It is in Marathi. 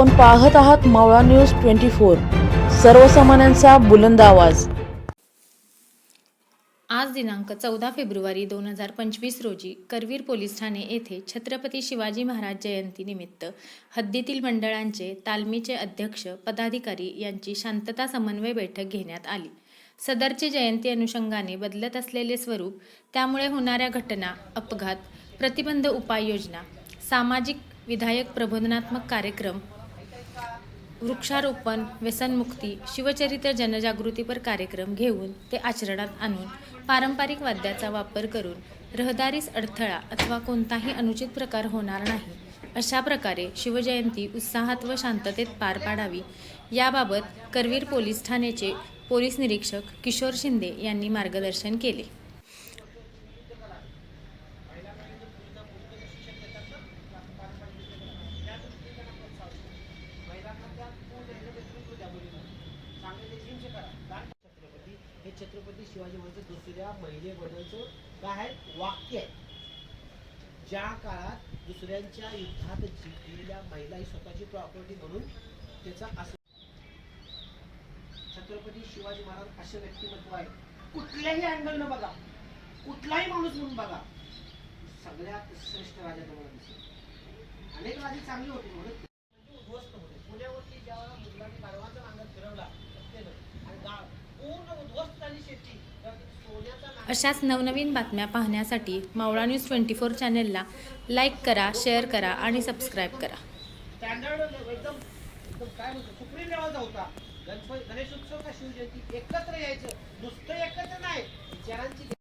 आपण पाहत आहात मावळा न्यूज ट्वेंटी फोर. सर्वसामान्यांचा बुलंद आवाज. आज दिनांक चौदा फेब्रुवारी दोन हजार पंचवीस रोजी करवीर पोलीस ठाणे येथे छत्रपती शिवाजी महाराज जयंतीनिमित्त हद्दीतील मंडळांचे तालमीचे अध्यक्ष पदाधिकारी यांची शांतता समन्वय बैठक घेण्यात आली. सदरची जयंती अनुषंगाने बदलत असलेले स्वरूप त्यामुळे होणाऱ्या घटना अपघात प्रतिबंध उपाययोजना सामाजिक विधायक प्रबोधनात्मक कार्यक्रम वृक्षारोपण व्यसनमुक्ती शिवचरित्र जनजागृतीपर कार्यक्रम घेऊन ते आचरणात आणून पारंपरिक वाद्याचा वापर करून रहदारीस अडथळा अथवा कोणताही अनुचित प्रकार होणार नाही अशा प्रकारे शिवजयंती उत्साहात व शांततेत पार पाडावी. याबाबत करवीर पोलीस ठाण्याचे पोलीस निरीक्षक किशोर शिंदे यांनी मार्गदर्शन केले. छत्रपती शिवाजी महाराज दुसऱ्या महिलेबद्दलचं काय आहे? वाक्य आहे. ज्या काळात दुसऱ्यांच्या युद्धात जिंकलेल्या महिला ही स्वतःची प्रॉपर्टी म्हणून त्याचा असं छत्रपती शिवाजी महाराज असे व्यक्तिमत्व आहे. कुठल्याही अँगलनं बघा. कुठलाही माणूस म्हणून बघा. सगळ्यात श्रेष्ठ राजा तुम्हाला दिसेल. अनेक राजे चांगली होती म्हणून अशाच नवनवीन बातम्या पाहण्यासाठी मावळा न्यूज ट्वेंटी फोर चॅनेलला लाईक करा शेअर करा आणि सबस्क्राईब करा. स्टँडर्ड एकदम गणेशोत्सव का शिवजयंती एकत्र यायचं. नुसतं एकत्र नाही विचारांची